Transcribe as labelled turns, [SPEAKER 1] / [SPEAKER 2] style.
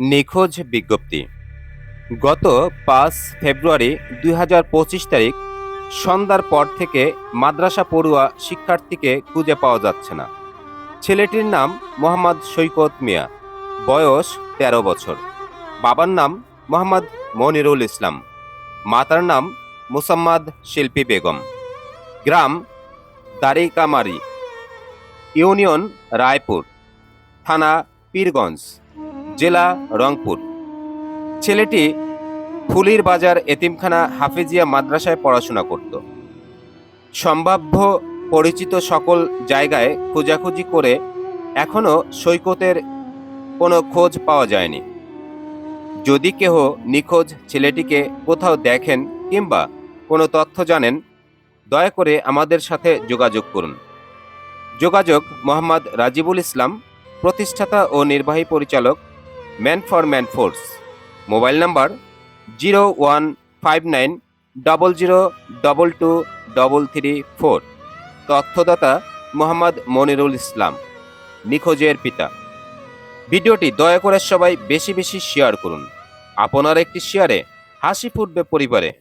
[SPEAKER 1] নিখোঁজ বিজ্ঞপ্তি। গত পাঁচ ফেব্রুয়ারি দুই হাজার পঁচিশ তারিখ সন্ধ্যার পর থেকে মাদ্রাসা পড়ুয়া শিক্ষার্থীকে খুঁজে পাওয়া যাচ্ছে না। ছেলেটির নাম মোহাম্মদ সৈকত মিয়া, বয়স তেরো বছর। বাবার নাম মোহাম্মদ মনিরুল ইসলাম। মাতার নাম মুসাম্মাদ শিল্পী বেগম। গ্রাম দারিকামারি, ইউনিয়ন রায়পুর, থানা পীরগঞ্জ। জেলা রংপুর। ছেলেটি ফুলির বাজার এতিমখানা হাফিজিয়া মাদ্রাসায় পড়াশোনা করত। সম্ভাব্য পরিচিত সকল জায়গায় খোঁজাখুঁজি করে এখনও সৈকতের কোনো খোঁজ পাওয়া যায়নি। যদি কেহ নিখোঁজ ছেলেটিকে কোথাও দেখেন কিংবা কোনো তথ্য জানেন, দয়া করে আমাদের সাথে যোগাযোগ করুন। যোগাযোগ মোহাম্মদ রাজিবুল ইসলাম, প্রতিষ্ঠাতা ও নির্বাহী পরিচালক man for man force mobile number zero one five nine double zero double two double three four তথ্যদাতা Mohammad Monirul Islam, নিখোঁজের পিতা। ভিডিওটি দয়া করে সবাই বেশি বেশি শেয়ার করুন। আপনার একটি শেয়ারে হাসি ফুটবে পরিবারে।